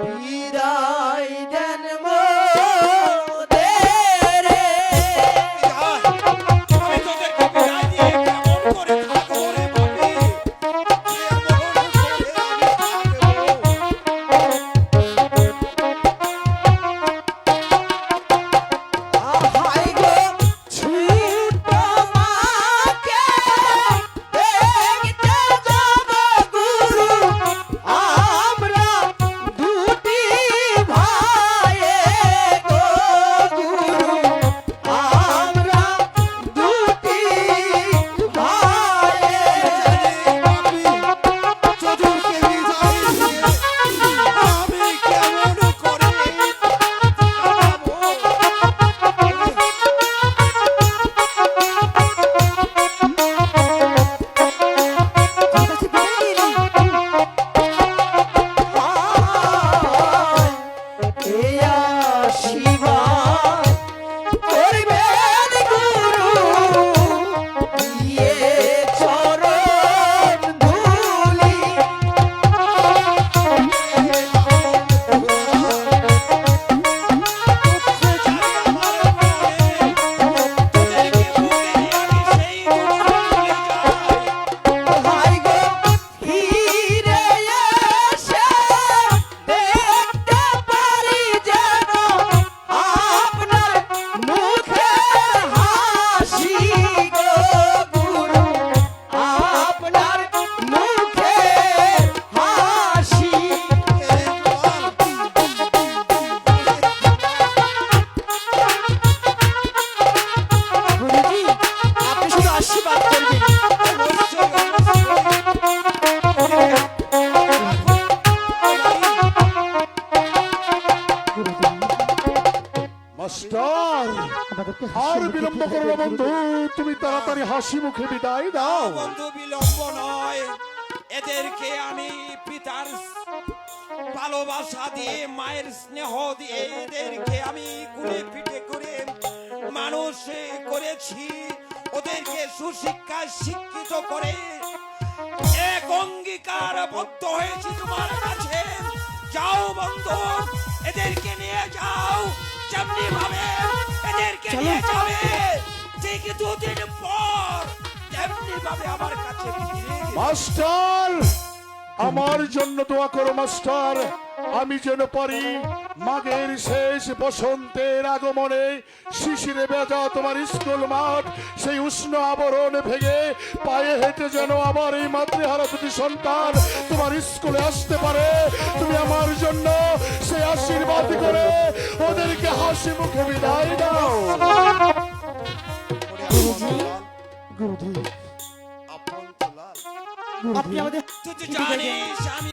বিদায় মাস্টার আর বিলম্ব করো না বন্ধু তুমি তাড়াতাড়ি হাসি মুখে বিদায় দাও। বন্ধু বিলম্ব নয়। এদেরকে আমি পিতার ভালোবাসা দিয়ে মায়ের স্নেহ দিয়ে এদেরকে আমি কুলে পিঠে করে মানুষ করেছি। ওদেরকে সুশিক্ষায় শিক্ষিত করে এক অঙ্গীকার বদ্ধ হয়েছি তোমার যাও যেমনি ভাবে এদেরকে নিয়ে যাবে ঠিক দুদিন পর তেমনি ভাবে আমার কাছে মাস্টার আমার জন্য দোয়া করো মাস্টার। আমি যেন পারি মাঘের শেষ বসন্তের আগমনে শিশিরে বেজা তোমার স্কুল মাঠ। সেই উষ্ণ আবরণ ভেঙে পায়ে হেঁটে যেন আমার এই মাতৃহারা দুটি সন্তান তোমার স্কুলে আসতে পারে। তুমি আমার জন্য সেই আশীর্বাদ করে ওদেরকে হাসি মুখে বিদায় দাও। আপনি আমাদের জানিস আমি